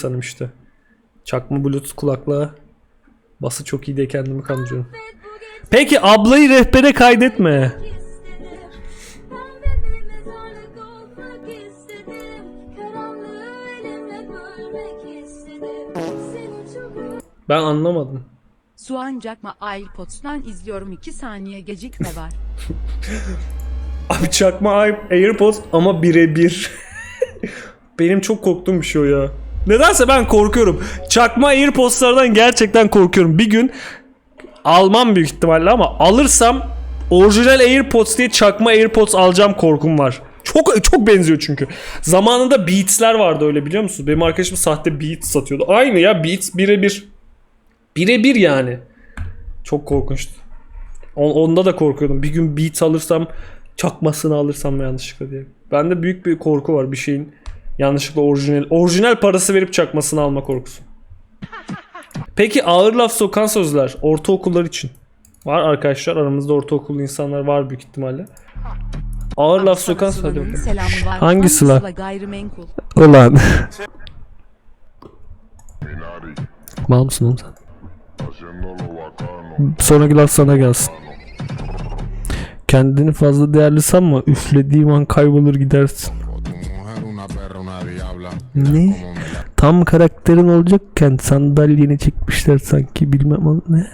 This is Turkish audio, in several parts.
sanırım işte. Çakma bluetooth kulaklığa bası çok iyi diye kendimi kandırıyorum. Peki ablayı rehbere kaydetme. Ben anlamadım. Suancakma iPods'tan izliyorum 2 saniye gecikme var. Abi çakma AirPods ama birebir. Benim çok korktuğum bir şey o ya. Nedense ben korkuyorum. Çakma AirPods'lardan gerçekten korkuyorum. Bir gün almam büyük ihtimalle ama alırsam orijinal AirPods diye çakma AirPods alacağım korkum var. Çok çok benziyor çünkü. Zamanında Beats'ler vardı öyle biliyor musun? Benim arkadaşım sahte Beats satıyordu. Aynı ya Beats birebir. Birebir yani. Çok korkunçtu. On- onda da korkuyordum. Bir gün Beats alırsam çakmasını alırsam yanlışlıkla diye. Bende büyük bir korku var bir şeyin yanlışlıkla orijinal orijinal parası verip çakmasını alma korkusu. Peki ağır laf sokan sözler ortaokullar için. Var arkadaşlar aramızda ortaokullu insanlar var büyük ihtimalle. Ağır laf sokan var. Hangisi lan? Sıla gayrimenkul. Ulan. Mal mısın oğlum sen? Sonraki laf sana gelsin. Kendini fazla değerli sanma. Üflediğim an kaybolur gidersin. Ne? Tam karakterin olacakken sandalyeni çekmişler sanki bilmem o ne.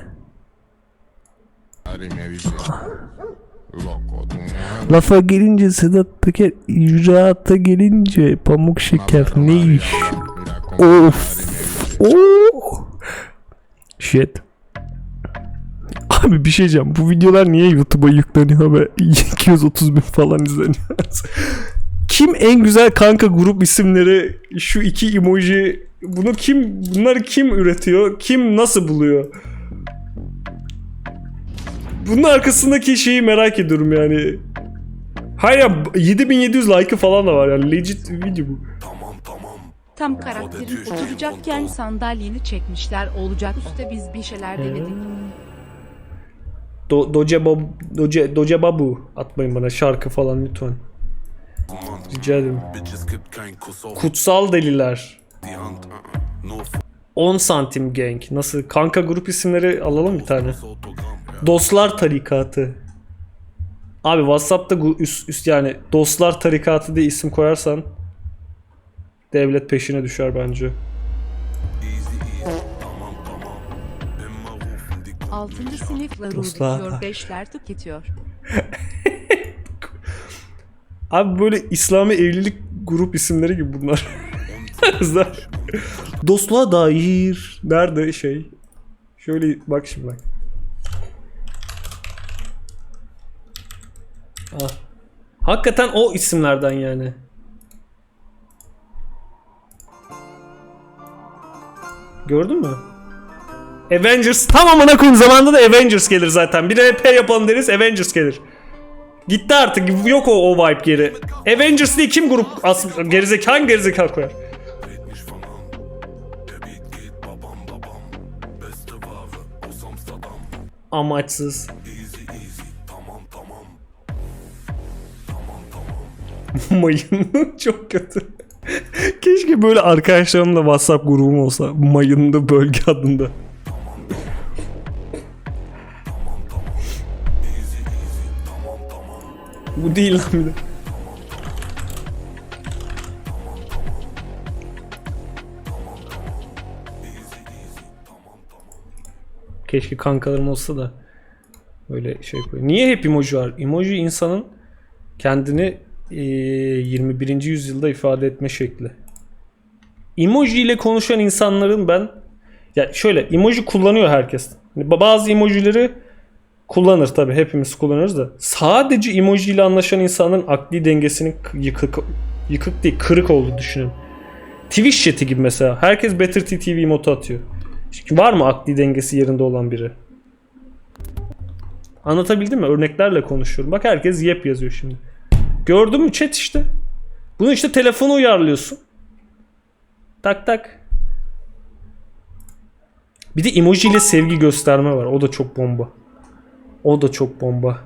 Lafa gelince Sedat Peker, icraata gelince pamuk şeker ne iş? Of. Oo. Shit. Abi bir şey diyeceğim. Bu videolar niye YouTube'a yükleniyor ve 230 bin falan izleniyor? Kim en güzel kanka grup isimleri şu iki emoji bunu kim bunları kim üretiyor? Kim nasıl buluyor? Bunun arkasındaki şeyi merak ediyorum yani. Hayır ya 7700 like'ı falan da var yani legit bir video bu. Tam karakterin oturacakken sandalyeni çekmişler. Olacak üstte biz bir şeyler denedik. Do Doce, Bob, Doce, Doce Babu atmayın bana şarkı falan lütfen. Rica ederim. Kutsal Deliler. 10 santim gang. Nasıl? Kanka grup isimleri alalım bir tane. Dostlar Tarikatı. Abi Whatsapp'ta üst, üst yani Dostlar Tarikatı diye isim koyarsan devlet peşine düşer bence. 6. sınıfla Dostlar. tüketiyor. Abi böyle İslami evlilik grup isimleri gibi bunlar. Dostluğa dair. Nerede şey? Şöyle bak şimdi bak. Ah. Hakikaten o isimlerden yani. Gördün mü? Avengers tam amına koyayım zamanında da Avengers gelir zaten. Bir RP yapalım deriz Avengers gelir. Gitti artık yok o, o vibe geri. Avengers diye kim grup as gerizekalı hangi gerizekalı koyar? Amaçsız. Mayın çok kötü. Keşke böyle arkadaşlarımla WhatsApp grubum olsa. Mayınlı bölge adında. Bu değil lan bir de. Keşke kankalarım olsa da böyle şey koy. Niye hep emoji var? Emoji insanın kendini eee, 21. yüzyılda ifade etme şekli. Emoji ile konuşan insanların ben ya şöyle emoji kullanıyor herkes. Hani Bazı emojileri kullanır tabi hepimiz kullanırız da sadece emoji ile anlaşan insanların akli dengesinin yıkık yıkık değil kırık olduğu düşünün. Twitch chat'i gibi mesela. Herkes Better TV emotu atıyor. Var mı akli dengesi yerinde olan biri? Anlatabildim mi? Örneklerle konuşuyorum. Bak herkes yep yazıyor şimdi. Gördün mü chat işte. Bunu işte telefona uyarlıyorsun. Tak tak. Bir de emoji ile sevgi gösterme var. O da çok bomba. O da çok bomba.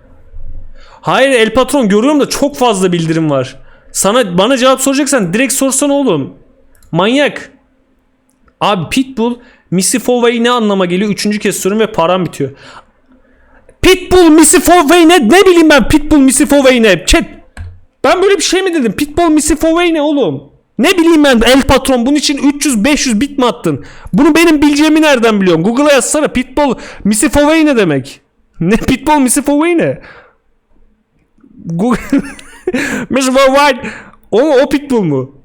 Hayır El Patron görüyorum da çok fazla bildirim var. Sana bana cevap soracaksan direkt sorsana oğlum. Manyak. Abi Pitbull, Missy Fovey ne anlama geliyor? Üçüncü kez soruyorum ve param bitiyor. Pitbull, Missy Fovey ne? Ne bileyim ben Pitbull, Missy Fovey ne? Chat. Ben böyle bir şey mi dedim? Pitbull, Missy Fovey ne oğlum? Ne bileyim ben El Patron bunun için 300-500 bit mi attın? Bunu benim bileceğimi nereden biliyorum? Google'a yazsana Pitbull, Missy Fovey ne demek? Ne Pitbull, Missy Fovey ne? Google... Missy Fovey o, o Pitbull mu?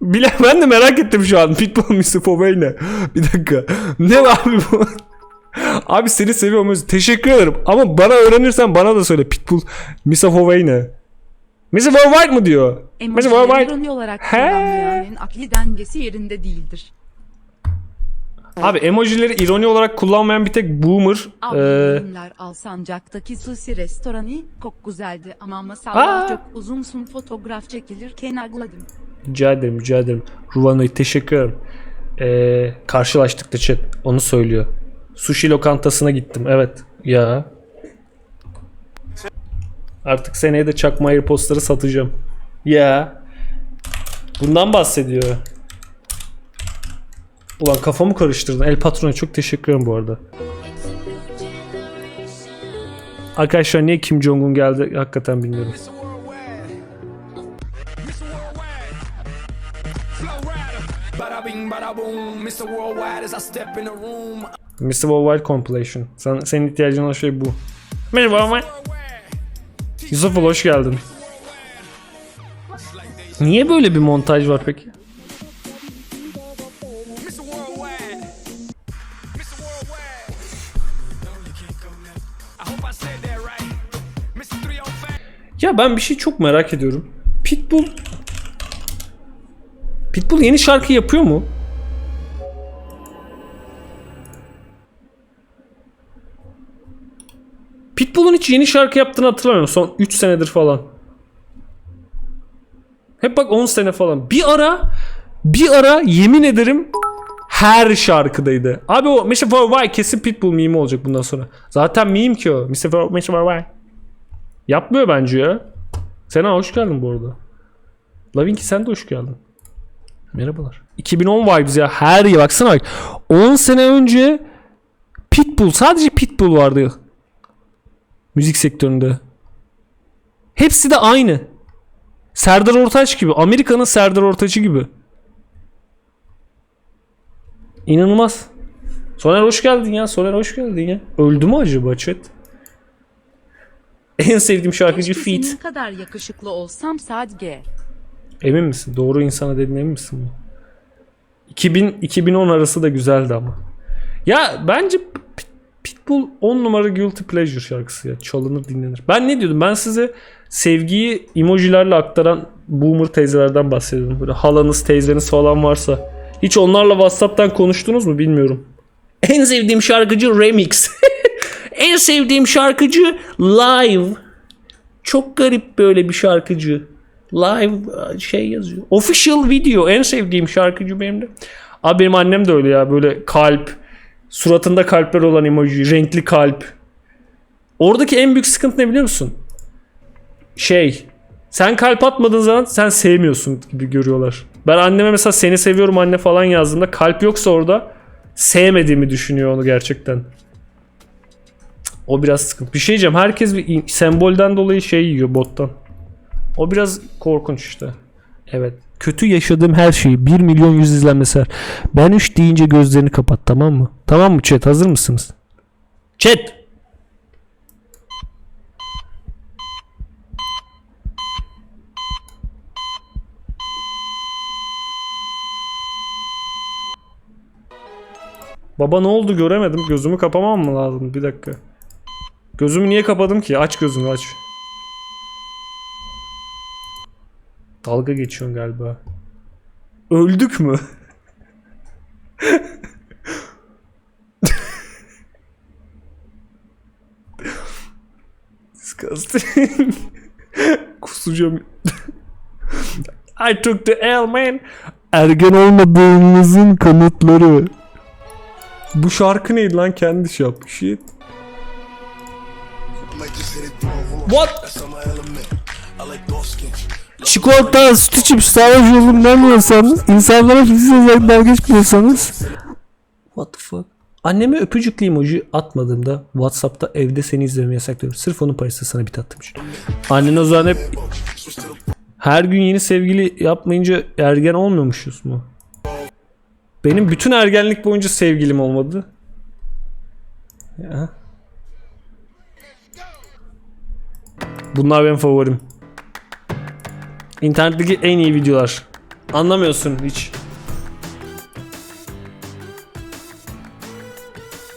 Bile ben de merak ettim şu an. Pitbull Missy Fovey ne? Bir dakika. Ne abi bu? Abi seni seviyorum. Teşekkür ederim. Ama bana öğrenirsen bana da söyle. Pitbull Missy Fovey ne? Missy Fovey mı diyor? Missy olarak He. kullanmayanın akli dengesi yerinde değildir. Abi emojileri ironi olarak kullanmayan bir tek boomer. Abi Ee, yayınlar Alsancak'taki sushi restoranı çok güzeldi ama masallar çok uzunsun fotoğraf çekilirken ağladım. rica ederim rica ederim. Ruvana'yı teşekkür ederim. Ee, karşılaştık da chat. Onu söylüyor. Sushi lokantasına gittim. Evet. Ya. Artık seneye de çakma AirPods'ları satacağım. Ya. Bundan bahsediyor. Ulan kafamı karıştırdın. El Patron'a çok teşekkür ederim bu arada. Arkadaşlar niye Kim Jong-un geldi hakikaten bilmiyorum. Mr. Worldwide. Compilation. Sen, senin ihtiyacın olan şey bu. Merhaba Ömer. Yusuf hoş geldin. Niye böyle bir montaj var peki? Ben bir şey çok merak ediyorum. Pitbull Pitbull yeni şarkı yapıyor mu? Pitbull'un hiç yeni şarkı yaptığını hatırlamıyorum. Son 3 senedir falan. Hep bak 10 sene falan. Bir ara bir ara yemin ederim her şarkıdaydı. Abi o Mr. Worldwide kesin Pitbull meme olacak bundan sonra. Zaten meme ki o. Mr. Worldwide. Yapmıyor bence ya. Sena hoş geldin bu arada. Lavinki sen de hoş geldin. Merhabalar. 2010 vibes ya. Her yer baksana bak. 10 sene önce Pitbull sadece Pitbull vardı. Müzik sektöründe. Hepsi de aynı. Serdar Ortaç gibi. Amerika'nın Serdar Ortaç'ı gibi. İnanılmaz. Soner hoş geldin ya. Soner hoş geldin ya. Öldü mü acaba chat? En sevdiğim şarkıcı Keşke senin Feat. kadar yakışıklı olsam sadece. Emin misin? Doğru insana dediğin emin misin? 2000 2010 arası da güzeldi ama. Ya bence Pit- Pitbull 10 numara Guilty Pleasure şarkısı ya. Çalınır dinlenir. Ben ne diyordum? Ben size sevgiyi emojilerle aktaran boomer teyzelerden bahsediyordum. Böyle halanız, teyzeniz falan varsa. Hiç onlarla WhatsApp'tan konuştunuz mu bilmiyorum. En sevdiğim şarkıcı Remix. en sevdiğim şarkıcı Live. Çok garip böyle bir şarkıcı. Live e, şey yazıyor. Official video en sevdiğim şarkıcı benim de. Abi benim annem de öyle ya böyle kalp. Suratında kalpler olan emoji. Renkli kalp. Oradaki en büyük sıkıntı ne biliyor musun? Şey. Sen kalp atmadığın zaman sen sevmiyorsun gibi görüyorlar. Ben anneme mesela seni seviyorum anne falan yazdığımda kalp yoksa orada sevmediğimi düşünüyor onu gerçekten. O biraz sıkıntı. Bir şey diyeceğim. Herkes bir sembolden dolayı şey yiyor bottan. O biraz korkunç işte. Evet. Kötü yaşadığım her şeyi 1 milyon yüz izlenmesi var. Ben 3 deyince gözlerini kapat tamam mı? Tamam mı chat hazır mısınız? Chat. Baba ne oldu göremedim. Gözümü kapamam mı lazım? Bir dakika. Gözümü niye kapadım ki? Aç gözünü aç. Dalga geçiyorsun galiba. Öldük mü? Disgusting. Kusacağım. I took the L man. Ergen olmadığınızın kanıtları. Bu şarkı neydi lan kendi şey yapmış. Shit. Skin. çikolata, süt içip savaş yolum demiyorsanız, insanlara fiziksel olarak dalga geçmiyorsanız. What the fuck? Anneme öpücüklü emoji atmadığımda Whatsapp'ta evde seni izlememi yasaklıyorum. Sırf onun parası sana bit attırmış. Annen o zaman hep her gün yeni sevgili yapmayınca ergen olmuyormuşuz mu? Benim bütün ergenlik boyunca sevgilim olmadı. Ya. Bunlar benim favorim. İnternetteki en iyi videolar. Anlamıyorsun hiç.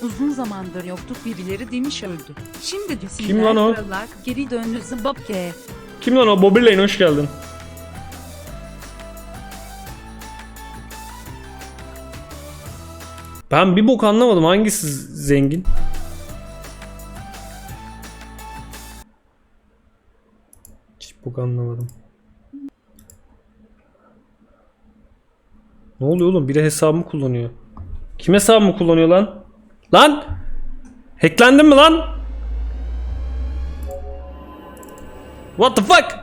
Uzun zamandır yoktuk birileri demiş öldü. Şimdi desinler Kim lan o? kralar geri döndü Zimbabwe. Kim lan o? Bobby Lane hoş geldin. Ben bir bok anlamadım. Hangisi zengin? Bok anlamadım. Ne oluyor oğlum? Biri hesabımı kullanıyor. Kim hesabımı kullanıyor lan? Lan! Hacklendin mi lan? What the fuck?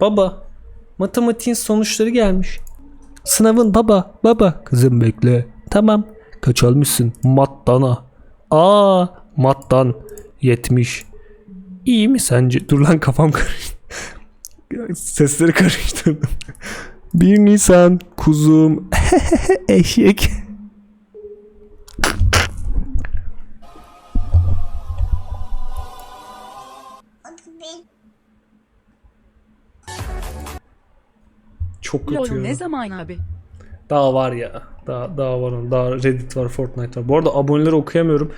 Baba, matematiğin sonuçları gelmiş. Sınavın baba, baba. Kızım bekle. Tamam. Kaç almışsın? Mattana. Aa, mattan 70. İyi mi sence? Dur lan kafam karıştı. Sesleri karıştırdım. 1 Nisan kuzum eşek. Çok kötü ya. ne zaman abi? Daha var ya. Daha, daha var. Daha Reddit var, Fortnite var. Bu arada aboneleri okuyamıyorum.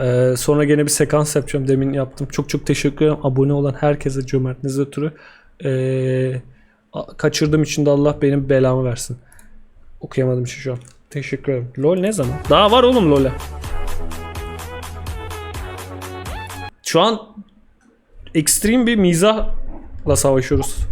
Ee, sonra gene bir sekans yapacağım. Demin yaptım. Çok çok teşekkür ederim. Abone olan herkese cömertiniz ötürü. Ee, kaçırdığım için de Allah benim belamı versin. Okuyamadım şu an. Teşekkür ederim. LOL ne zaman? Daha var oğlum LOL'e. Şu an ekstrem bir mizahla savaşıyoruz.